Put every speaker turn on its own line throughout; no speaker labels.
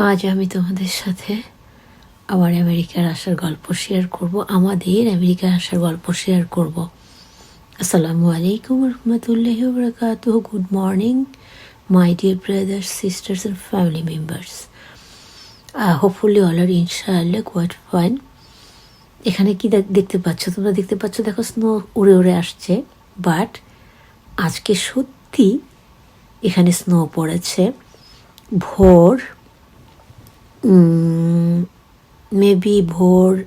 আজ আমি তোমাদের সাথে আবার আমেরিকার আসার গল্প শেয়ার করব, আমাদের আমেরিকার আসার গল্প শেয়ার করব। আসসালামু আলাইকুম রহমতুল্লাহ বরকাত good morning my dear brothers sisters and family members hopefully all are ইনশাআল্লাহ কোয়াইট ফাইন এখানে কি দেখ- দেখতে পাচ্ছ? তোমরা দেখতে পাচ্ছ, দেখো স্নো উড়ে উড়ে আসছে বাট আজকে সত্যি এখানে স্নো পড়েছে। ভোর মেবি ভোর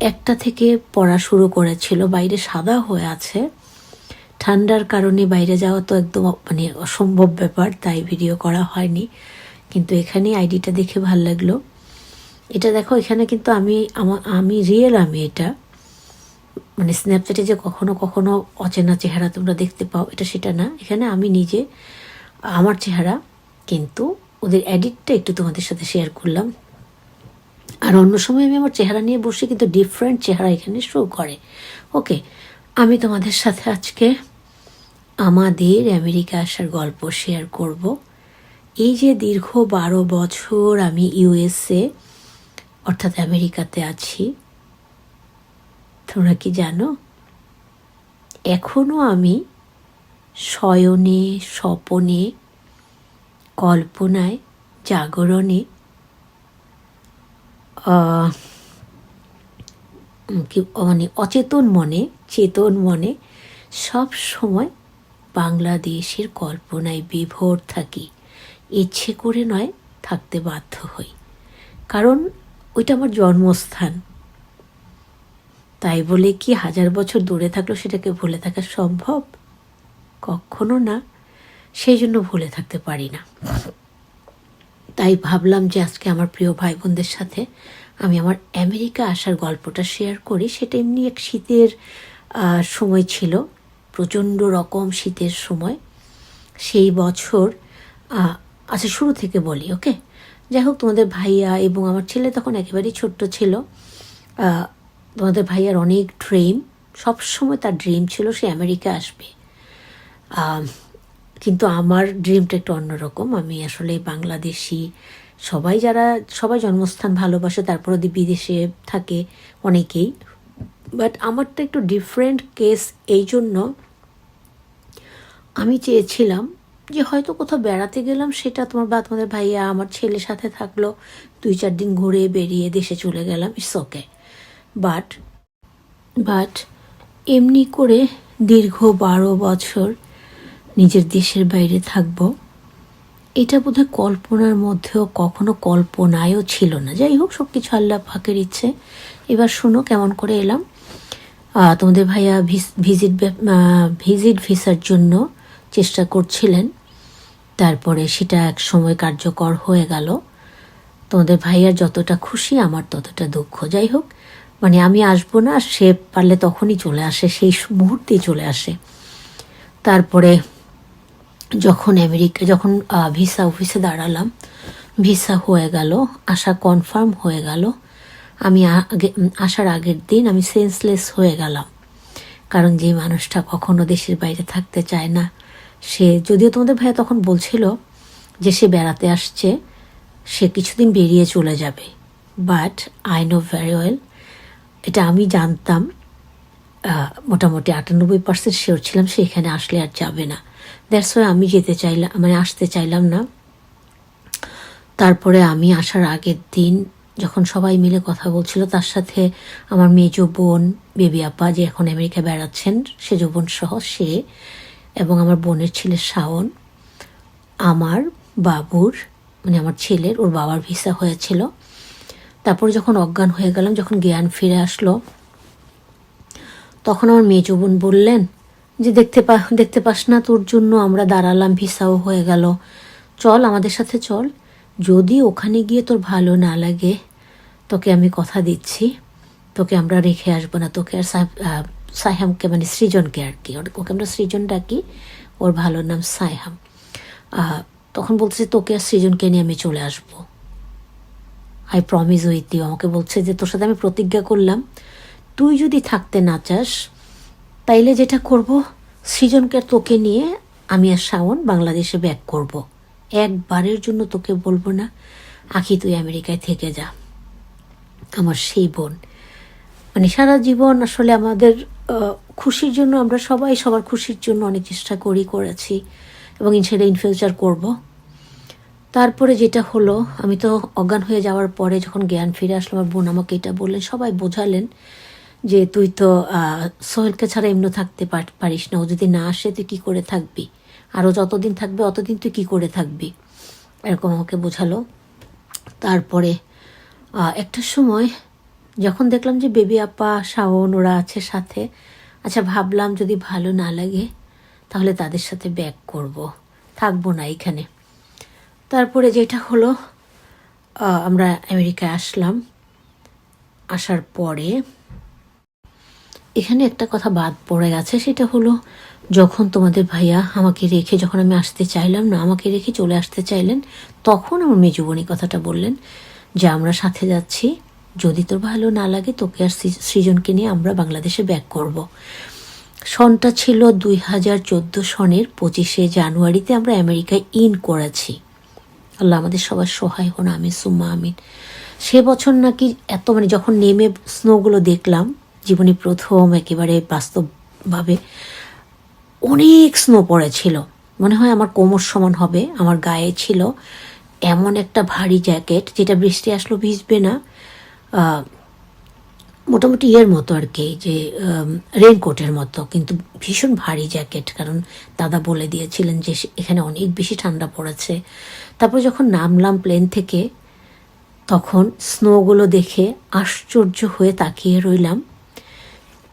একটা থেকে পড়া শুরু করেছিল, বাইরে সাদা হয়ে আছে। ঠান্ডার কারণে বাইরে যাওয়া তো একদম মানে অসম্ভব ব্যাপার, তাই ভিডিও করা হয়নি। কিন্তু এখানে আইডিটা দেখে ভালো লাগল। এটা দেখো, এখানে কিন্তু আমি, আমা- আমি রিয়েল আমি এটা। মানে স্ন্যাপচ্যাটে যে কখনো কখনো অচেনা চেহারা তোমরা দেখতে পাও, এটা সেটা না। এখানে আমি নিজে, আমার চেহারা কিন্তু ওদের এডিটটা একটু তোমাদের সাথে শেয়ার করলাম। আর অন্য সময় আমি আমার চেহারা নিয়ে বসে কিন্তু ডিফারেন্ট চেহারা এখানে শো করে। ওকে আমি তোমাদের সাথে আজকে আমাদের আমেরিকা আসার গল্প শেয়ার করব। এই যে দীর্ঘ বারো বছর আমি ইউএসএ অর্থাৎ আমেরিকাতে আছি, তোমরা কি জানো? এখনও আমি শয়নে স্বপনে কল্পনায় জাগরণে কি মানে অচেতন মনে, চেতন মনে সব সময় বাংলাদেশের কল্পনায় বিভোর থাকি। ইচ্ছে করে নয় থাকতে বাধ্য হই। কারণ ওইটা আমার জন্মস্থান। তাই বলে কি হাজার বছর দূরে থাকলেও সেটাকে ভুলে থাকা সম্ভব? কখনো না। সেই জন্য ভুলে থাকতে পারি না। তাই ভাবলাম যে আজকে আমার প্রিয় ভাই বোনদের সাথে আমি আমার আমেরিকা আসার গল্পটা শেয়ার করি। সেটা এমনি এক শীতের সময় ছিল, প্রচণ্ড রকম শীতের সময়। সেই বছর আচ্ছা শুরু থেকে বলি, ওকে? যাই হোক, তোমাদের ভাইয়া এবং আমার ছেলে তখন একেবারেই ছোট্ট ছিল। তোমাদের ভাইয়ার অনেক ড্রিম সবসময় তার ড্রিম ছিল সে আমেরিকা আসবে। কিন্তু আমার ড্রিমটা একটু অন্যরকম। আমি আসলে বাংলাদেশি সবাই যারা, সবাই জন্মস্থান ভালোবাসে তারপর বিদেশে থাকে অনেকেই। বাট আমারটা একটু ডিফারেন্ট কেস এই জন্য আমি চেয়েছিলাম যে হয়তো কোথাও বেড়াতে গেলাম, সেটা তোমার বা তোমাদের ভাইয়া, আমার ছেলের সাথে থাকল, দুই চার দিন ঘুরে বেরিয়ে দেশে চলে গেলাম ইটস ওকে বাট বাট এমনি করে দীর্ঘ বারো বছর নিজের দেশের বাইরে থাকব। এটা বোধহয় কল্পনার মধ্যেও কখনো কল্পনায়ও ছিল না। যাই হোক সব কিছু আল্লাহ ফাঁকের ইচ্ছে। এবার শোনো কেমন করে এলাম। তোমাদের ভাইয়া ভিজিট ভিজিট ভিসার জন্য চেষ্টা করছিলেন। তারপরে সেটা এক সময় কার্যকর হয়ে গেল। তোমাদের ভাইয়ার যতটা খুশি, আমার ততটা দুঃখ। যাই হোক মানে আমি আসব না, সে পারলে তখনই চলে আসে, সেই মুহূর্তেই চলে আসে। তারপরে যখন আমেরিকা, যখন ভিসা অফিসে দাঁড়ালাম ভিসা হয়ে গেল, আসা কনফার্ম হয়ে গেল। আমি আগে, আসার আগের দিন আমি সেন্সলেস হয়ে গেলাম। কারণ যে মানুষটা কখনো দেশের বাইরে থাকতে চায় না, সে, যদিও তোমাদের ভাইয়া তখন বলছিল যে সে বেড়াতে আসছে, সে কিছুদিন বেরিয়ে চলে যাবে। But I know very well এটা আমি জানতাম মোটামুটি আটানব্বই পার্সেন্ট শিওর ছিলাম সে এখানে আসলে আর যাবে না। দ্যাটস ওয়াই আমি যেতে চাইলাম মানে আসতে চাইলাম না। তারপরে আমি আসার আগের দিন যখন সবাই মিলে কথা বলছিল, তার সাথে আমার মেজ বোন, বেবি আপা যে এখন আমেরিকা বেড়াচ্ছেন, সেজ বোন সহ সে এবং আমার বোনের ছেলে শাওন, আমার বাবুর মানে আমার ছেলের, ওর বাবার ভিসা হয়েছিল। তারপরে যখন অজ্ঞান হয়ে গেলাম, যখন জ্ঞান ফিরে আসলো, তখন আমার মেজ বোন বললেন যে দেখতে পা, দেখতে পাস না তোর জন্য, আমরা দাঁড়ালাম, ভিসাও হয়ে গেল। চল আমাদের সাথে চল। যদি ওখানে গিয়ে তোর ভালো না লাগে, তোকে আমি কথা দিচ্ছি। তোকে আমরা রেখে আসব না। তোকে আর সাইহামকে মানে সৃজনকে আর কি। ওকে আমরা সৃজন ডাকি। ওর ভালো নাম সাইহাম। তখন বলছে তোকে আর সৃজনকে নিয়ে আমি চলে আসব। আই প্রমিস উইথ ইউ আমাকে বলছে যে তোর সাথে আমি প্রতিজ্ঞা করলাম। তুই যদি থাকতে না চাস তাইলে যেটা করব, সৃজনকে তোকে নিয়ে আমি আর শাওন বাংলাদেশে ব্যাক করব। একবারের জন্য তোকে বলব না, আখি তুই আমেরিকায় থেকে যা। আমার সেই বোন। মানে সারা জীবন আসলে আমাদের খুশির জন্য আমরা সবাই সবার খুশির জন্য অনেক চেষ্টা করি, করেছি এবং সেটা ইন ফিউচার করব। তারপরে যেটা হলো, আমি তো অজ্ঞান হয়ে যাওয়ার পরে যখন জ্ঞান ফিরে আসলো, আমার বোন আমাকে এটা বললেন, সবাই বোঝালেন যে তুই তো সোহেলকে ছাড়া এমনি থাকতে পার- পারিস না। ও যদি না আসে, তুই কী করে থাকবি? আরও যতদিন থাকবে, অতদিন তুই কী করে থাকবি? এরকম আমাকে বোঝালো। তারপরে একটা সময় যখন দেখলাম যে বেবি আপা, শাওন, ওরা আছে সাথে আচ্ছা ভাবলাম যদি ভালো না লাগে, তাহলে তাদের সাথে ব্যাক করব। থাকব না এখানে। তারপরে যেটা হলো আমরা আমেরিকায় আসলাম। আসার পরে এখানে একটা কথা বাদ পড়ে গেছে, সেটা হলো যখন তোমাদের ভাইয়া আমাকে রেখে যখন আমি আসতে চাইলাম না, আমাকে রেখে চলে আসতে চাইলেন, তখন আমার মেজুবনি কথাটা বললেন যে, আমরা সাথে যাচ্ছি, যদি তোর ভালো না লাগে তোকে আর সৃজনকে নিয়ে আমরা বাংলাদেশে ব্যাক করব। সনটা ছিল দুই হাজার চোদ্দ সনের পঁচিশে জানুয়ারিতে আমরা আমেরিকায় ইন করেছি আল্লাহ আমাদের সবার সহায় হন আমি সুম্মা আমিন সে বছর নাকি এত মানে যখন নেমে স্নোগুলো দেখলাম জীবনে প্রথম একেবারে বাস্তবভাবে অনেক স্নো পড়েছিল। মনে হয় আমার কোমর সমান হবে, আমার গায়ে ছিল এমন একটা ভারী জ্যাকেট যেটা বৃষ্টি আসলো ভিজবে না। মোটামুটি ইয়ের মতো আর কি, যে রেনকোটের মতো, কিন্তু ভীষণ ভারী জ্যাকেট, কারণ দাদা বলে দিয়েছিলেন যে এখানে অনেক বেশি ঠান্ডা পড়েছে। তারপর যখন নামলাম প্লেন থেকে, তখন স্নোগুলো দেখে আশ্চর্য হয়ে তাকিয়ে রইলাম।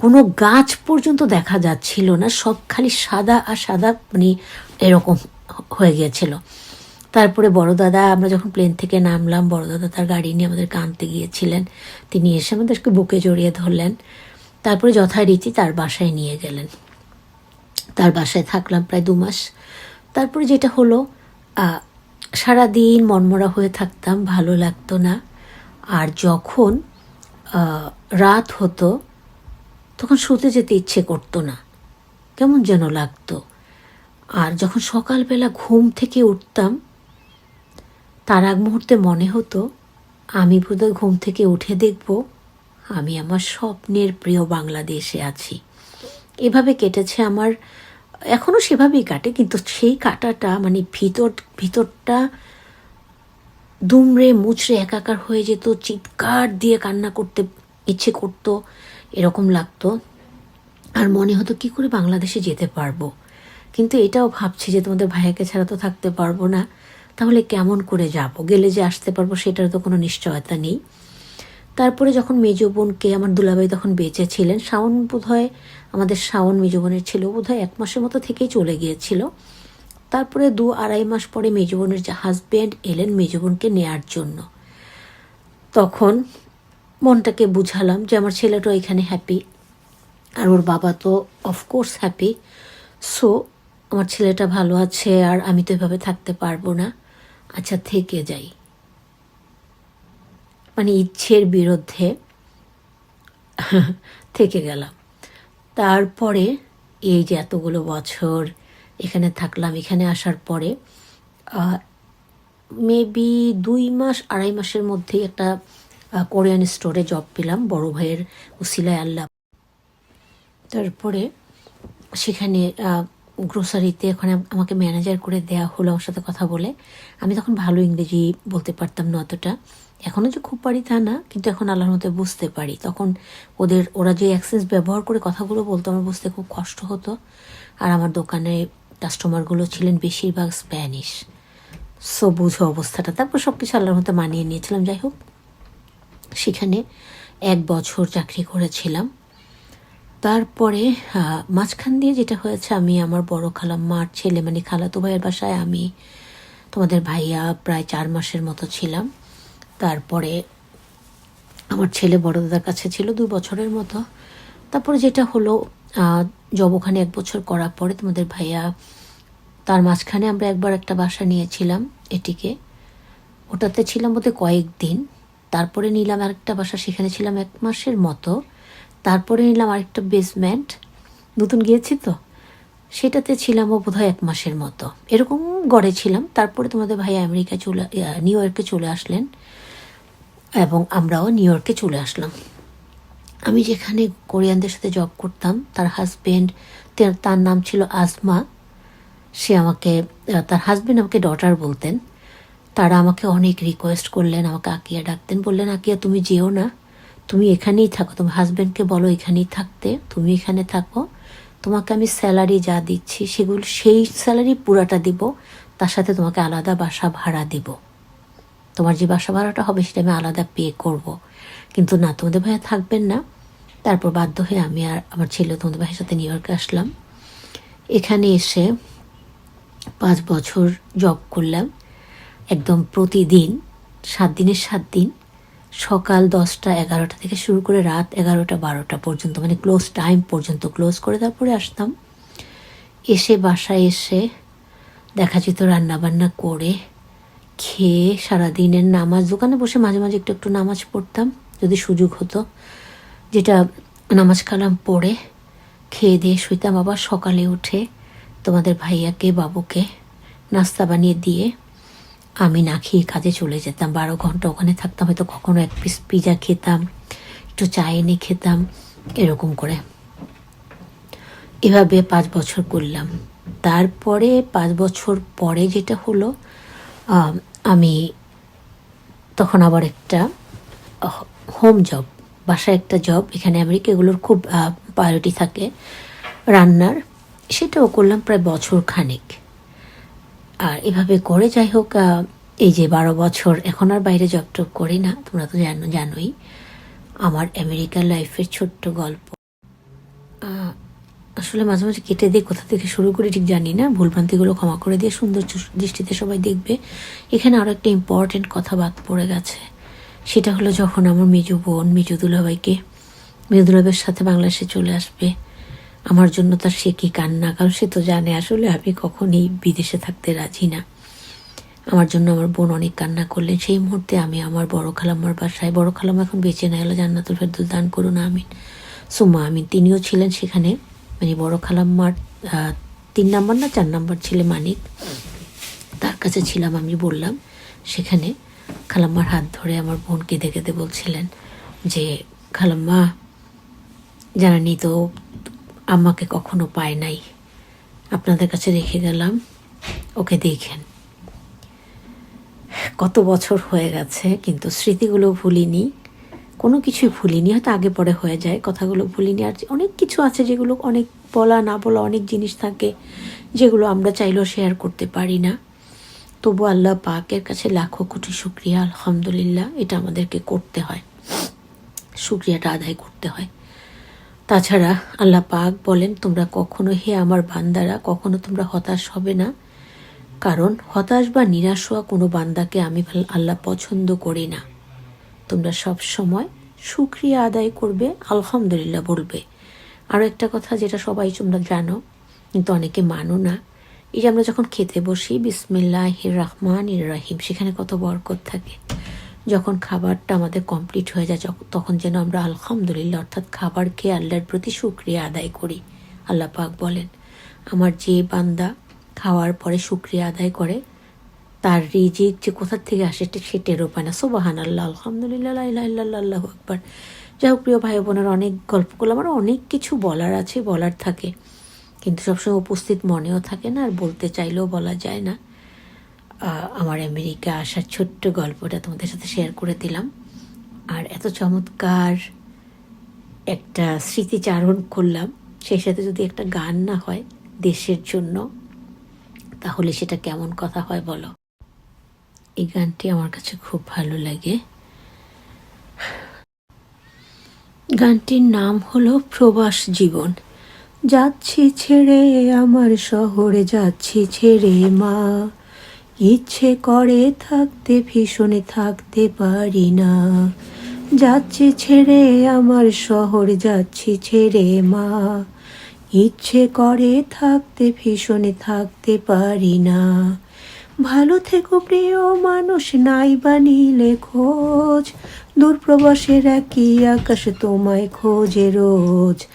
কোনো গাছ পর্যন্ত দেখা যাচ্ছিল না, সব খালি সাদা আর সাদা মানে এরকম হয়ে গিয়েছিল। তারপরে বড় দাদা, আমরা যখন প্লেন থেকে নামলাম, বড় দাদা তার গাড়ি নিয়ে আমাদেরকে আনতে গিয়েছিলেন। তিনি এসে আমাদেরকে বুকে জড়িয়ে ধরলেন। তারপরে যথারীতি তার বাসায় নিয়ে গেলেন। তার বাসায় থাকলাম প্রায় দু মাস। তারপরে যেটা হলো সারাদিন মনমরা হয়ে থাকতাম, ভালো লাগতো না। আর যখন রাত হতো তখন শুতে যেতে ইচ্ছে করতো না। কেমন যেন লাগতো। আর যখন সকালবেলা ঘুম থেকে উঠতাম, তার আগ মুহূর্তে মনে হতো, আমি বোধহয় ঘুম থেকে উঠে দেখব, আমি আমার স্বপ্নের প্রিয় বাংলাদেশে আছি। এভাবে কেটেছে আমার এখনও সেভাবেই কাটে, কিন্তু সেই কাটাটা মানে ভিতর, ভিতরটা দুমড়ে মুচড়ে একাকার হয়ে যেত, চিৎকার দিয়ে কান্না করতে ইচ্ছে করতো। এরকম লাগতো। আর মনে হতো, কি করে বাংলাদেশে যেতে পারব? কিন্তু এটাও ভাবছি যে, তোমাদের ভাইয়াকে ছাড়া তো থাকতে পারব না। তাহলে কেমন করে যাব? গেলে যে আসতে পারব, সেটার তো কোনো নিশ্চয়তা নেই। তারপরে যখন মেজ বোনকে, আমার দুলাবাই তখন বেঁচে ছিলেন, শাওন বোধহয়, আমাদের শাওন মেজ বোনের ছিল বোধহয় এক মাসের মতো থেকেই চলে গিয়েছিল। তারপরে দু আড়াই মাস পরে মেজো বোনের যে হাজব্যান্ড এলেন, মেজো বোনকে নেয়ার জন্য। তখন মনটাকে বুঝালাম যে আমার ছেলেটাও এখানে হ্যাপি আর ওর বাবা তো অফকোর্স হ্যাপি সো আমার ছেলেটা ভালো আছে আর আমি তো এভাবে থাকতে পারব না। আচ্ছা থেকে যাই। মানে ইচ্ছের বিরুদ্ধে থেকে গেলাম। তারপরে এই যে এতগুলো বছর এখানে থাকলাম, এখানে আসার পরে মেবি দুই মাস, আড়াই মাসের মধ্যেই একটা কোরিয়ান স্টোরে জব পেলাম, বড় ভাইয়ের উসিলায় আল্লাহ তারপরে সেখানে গ্রোসারিতে ওখানে আমাকে ম্যানেজার করে দেয়া হলো আমার সাথে কথা বলে। আমি তখন ভালো ইংরেজি বলতে পারতাম না অতটা। এখনও যে খুব পারি তা না, কিন্তু এখন আল্লাহর মধ্যে বুঝতে পারি। তখন ওদের, ওরা যে অ্যাক্সেস ব্যবহার করে কথাগুলো বলতো, আমার বুঝতে খুব কষ্ট হতো। আর আমার দোকানে কাস্টমারগুলো ছিলেন বেশিরভাগ স্প্যানিশ সো বুঝো অবস্থাটা। তারপর সব কিছু আল্লাহর মধ্যে মানিয়ে নিয়েছিলাম। যাই হোক সেখানে এক বছর চাকরি করেছিলাম। তারপরে মাঝখান দিয়ে যেটা হয়েছে, আমি আমার বড় খালাম্মার ছেলে মানে খালাতো ভাইয়ের বাসায় আমি তোমাদের ভাইয়া প্রায় চার মাসের মতো ছিলাম। তারপরে আমার ছেলে বড় দাদার কাছে ছিল দু বছরের মতো। তারপরে যেটা হলো জব ওখানে এক বছর করার পরে তোমাদের ভাইয়া, তার মাঝখানে আমরা একবার একটা বাসা নিয়েছিলাম এটিকে। ওটাতে ছিলাম বোধহয় কয়েকদিন। তারপরে নিলাম আরেকটা বাসা, সেখানে ছিলাম এক মাসের মতো। তারপরে নিলাম আরেকটা বেসমেন্ট নতুন গিয়েছি তো? সেটাতে ছিলাম ও বোধহয় এক মাসের মতো। এরকম গড়ে ছিলাম। তারপরে তোমাদের ভাই আমেরিকা চলে নিউ ইয়র্কে চলে আসলেন এবং আমরাও নিউ ইয়র্কে চলে আসলাম। আমি যেখানে কোরিয়ানদের সাথে জব করতাম, তার হাজবেন্ড তার নাম ছিল আজমা। সে আমাকে তার হাজবেন্ড আমাকে ডটার বলতেন। তারা আমাকে অনেক রিকোয়েস্ট করলেন, আমাকে আকিয়া ডাকতেন, বললেন, আকিয়া, তুমি যেও না। তুমি এখানেই থাকো। তোমার হাজব্যান্ডকে বলো এখানেই থাকতে। তুমি এখানে থাকো। তোমাকে আমি স্যালারি যা দিচ্ছি, সেগুলো, সেই স্যালারি পুরাটা দিব। তার সাথে তোমাকে আলাদা বাসা ভাড়া দিব। তোমার যে বাসা ভাড়াটা হবে, সেটা আমি আলাদা পে করব। কিন্তু না, তোমাদের ভাইয়া থাকবেন না। তারপর বাধ্য হয়ে আমি আর আমার ছেলে তোমাদের ভাইয়ের সাথে নিউ ইয়র্কে আসলাম। এখানে এসে পাঁচ বছর জব করলাম। একদম প্রতিদিন, সাত দিনের সাত দিন, সকাল দশটা এগারোটা থেকে শুরু করে রাত এগারোটা বারোটা পর্যন্ত মানে ক্লোজ টাইম পর্যন্ত ক্লোজ করে তারপরে আসতাম। এসে বাসায় এসে দেখা যেত রান্নাবান্না করে, খেয়ে সারাদিনের নামাজ, দোকানে বসে মাঝে মাঝে একটু একটু নামাজ পড়তাম, যদি সুযোগ হতো। যেটা নামাজ কালাম পড়ে, খেয়ে দিয়ে শুইতাম। আবার সকালে উঠে তোমাদের ভাইয়াকে, বাবুকে নাস্তা বানিয়ে দিয়ে আমি না খেয়ে কাজে চলে যেতাম। বারো ঘণ্টা ওখানে থাকতাম, হয়তো কখনো এক পিস পিজা খেতাম, একটু চা এনে খেতাম, এরকম করে। এভাবে পাঁচ বছর করলাম। তারপরে পাঁচ বছর পরে যেটা হলো আমি তখন আবার একটা হোম জব বাসায় একটা জব এখানে আমেরিকা এগুলোর খুব প্রায়োরিটি থাকে রান্নার। সেটাও করলাম প্রায় বছর খানেক আর এভাবে করে যাই হোক এই যে বারো বছর এখন আর বাইরে জব টব করি না, তোমরা তো জানো, জানোই, আমার আমেরিকার লাইফের ছোট্ট গল্প। আসলে মাঝে মাঝে কেটে দিয়ে কোথা থেকে শুরু করি ঠিক জানি না, ভুলভ্রান্তিগুলো ক্ষমা করে দিয়ে সুন্দর দৃষ্টিতে সবাই দেখবে। এখানে আরও একটা ইম্পর্টেন্ট কথা বাদ পড়ে গেছে, সেটা হলো যখন আমার মেজু বোন মেজু দুলাভাইকে মেজু সাথে বাংলাদেশে চলে আসবে আমার জন্য তার সে কি কান্না কারণ সে তো জানে। আসলে আমি কখনই বিদেশে থাকতে রাজি না। আমার জন্য আমার বোন অনেক কান্না করলেন। সেই মুহূর্তে আমি আমার বড় খালাম্মার বাসায়, বড় খালাম্মা এখন বেঁচে না এলো জান্নাতুল ফেরদুল দান করুন, আমিন। সুমা আমিন, তিনিও ছিলেন সেখানে মানে বড় খালাম্মার তিন নাম্বার না চার নাম্বার ছেলে মানিক, তার কাছে ছিলাম আমি বললাম। সেখানে খালাম্মার হাত ধরে আমার বোন কেঁদে কেঁদে বলছিলেন যে, খালাম্মা জানানি তো আমাকে কখনো পায় নাই। আপনাদের কাছে রেখে গেলাম। ওকে দেখেন। কত বছর হয়ে গেছে, কিন্তু স্মৃতিগুলো ভুলিনি। কোনো কিছুই ভুলিনি, হয়তো আগে পরে হয়ে যায়, কথাগুলো ভুলিনি। আর অনেক কিছু আছে যেগুলো অনেক বলা, না বলা অনেক জিনিস থাকে, যেগুলো আমরা চাইলেও শেয়ার করতে পারি না। তবু আল্লাহ পাকের কাছে লাখো কোটি শুক্রিয়া, আলহামদুলিল্লাহ, এটা আমাদেরকে করতে হয়। শুক্রিয়াটা আদায় করতে হয়। তাছাড়া আল্লাহ পাক বলেন, তোমরা কখনো হে আমার বান্দারা, কখনো তোমরা হতাশ হবে না। কারণ হতাশ বা নিরাশ হওয়া কোনো বান্দাকে আমি আল্লাহ পছন্দ করি না। তোমরা সব সময় সুক্রিয়া আদায় করবে, আলহামদুলিল্লাহ বলবে। আরও একটা কথা যেটা সবাই তোমরা জানো, কিন্তু অনেকে মানো না, এই যে আমরা যখন খেতে বসি বিসমিল্লাহ রহমান ইর রাহিম, সেখানে কত বরকত থাকে। যখন খাবারটা আমাদের কমপ্লিট হয়ে যায় তখন যেন আমরা আলহামদুলিল্লাহ অর্থাৎ খাবার খেয়ে আল্লাহর প্রতি সুক্রিয়া আদায় করি। আল্লাহ পাক বলেন আমার যে বান্দা খাওয়ার পরে সুক্রিয়া আদায় করে তার রিজিক যে কোথা থেকে আসে সে টেরও পায় না। সোবাহান আল্লাহ আলহামদুলিল্লাহ ইল্লাল্লাহ, আল্লাহু যাই হোক প্রিয় ভাই বোনের অনেক গল্প করলাম। আর অনেক কিছু বলার আছে বলার থাকে। কিন্তু সবসময় উপস্থিত মনেও থাকে না আর বলতে চাইলেও বলা যায় না। আমার আমেরিকা আসার ছোট্ট গল্পটা তোমাদের সাথে শেয়ার করে দিলাম। আর এত চমৎকার একটা স্মৃতিচারণ করলাম, সেই সাথে যদি একটা গান না হয় দেশের জন্য, তাহলে সেটা কেমন কথা হয় বলো? এই গানটি আমার কাছে খুব ভালো লাগে। গানটির নাম হলো প্রবাস জীবন। যাচ্ছি ছেড়ে, আমার শহরে যাচ্ছি ছেড়ে মা। ইচ্ছে করে থাকতে, ভীষণে থাকতে পারি না। যাচ্ছি ছেড়ে, আমার শহর যাচ্ছি ছেড়ে, মা। ইচ্ছে করে থাকতে, ভীষণে থাকতে পারি না। ভালো থেকো প্রিয় মানুষ, নাই বা নিলে খোঁজ। দূর প্রবাসের একই আকাশ তোমায় খোঁজে রোজ।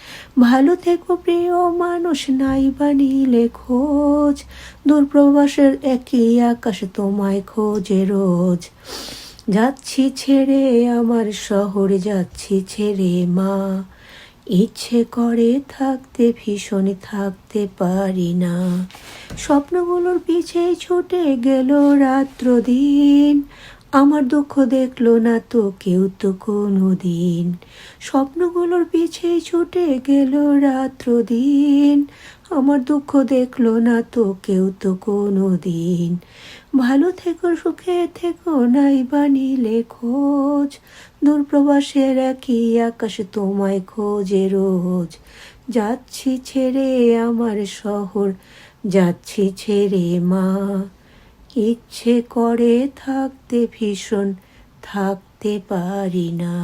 ভালো থেকো প্রিয় মানুষ, নাই বানিলে খোঁজ। দূরপ্রবাসের একই আকাশ তোমায় খোঁজে রোজ। যাচ্ছি ছেড়ে আমার শহর, যাচ্ছি ছেড়ে মা। ইচ্ছে করে থাকতে, ভীষণ থাকতে পারি না। স্বপ্নগুলোর পিছে ছুটে গেল রাত্র দিন আমার দুঃখ দেখল না তো কেউ তো কোনো দিন স্বপ্নগুলোর পিছে ছুটে গেল রাত্র দিন আমার দুঃখ দেখল না তো কেউ তো কোনো দিন ভালো থেকো, সুখে থেকো, নাই বানিলে খোঁজ। দূরপ্রবাসের একই আকাশ তোমায় খোঁজে রোজ। যাচ্ছি ছেড়ে আমার শহর, যাচ্ছি ছেড়ে মা। ইচ্ছে করে থাকতে ভীষণ থাকতে পারি না।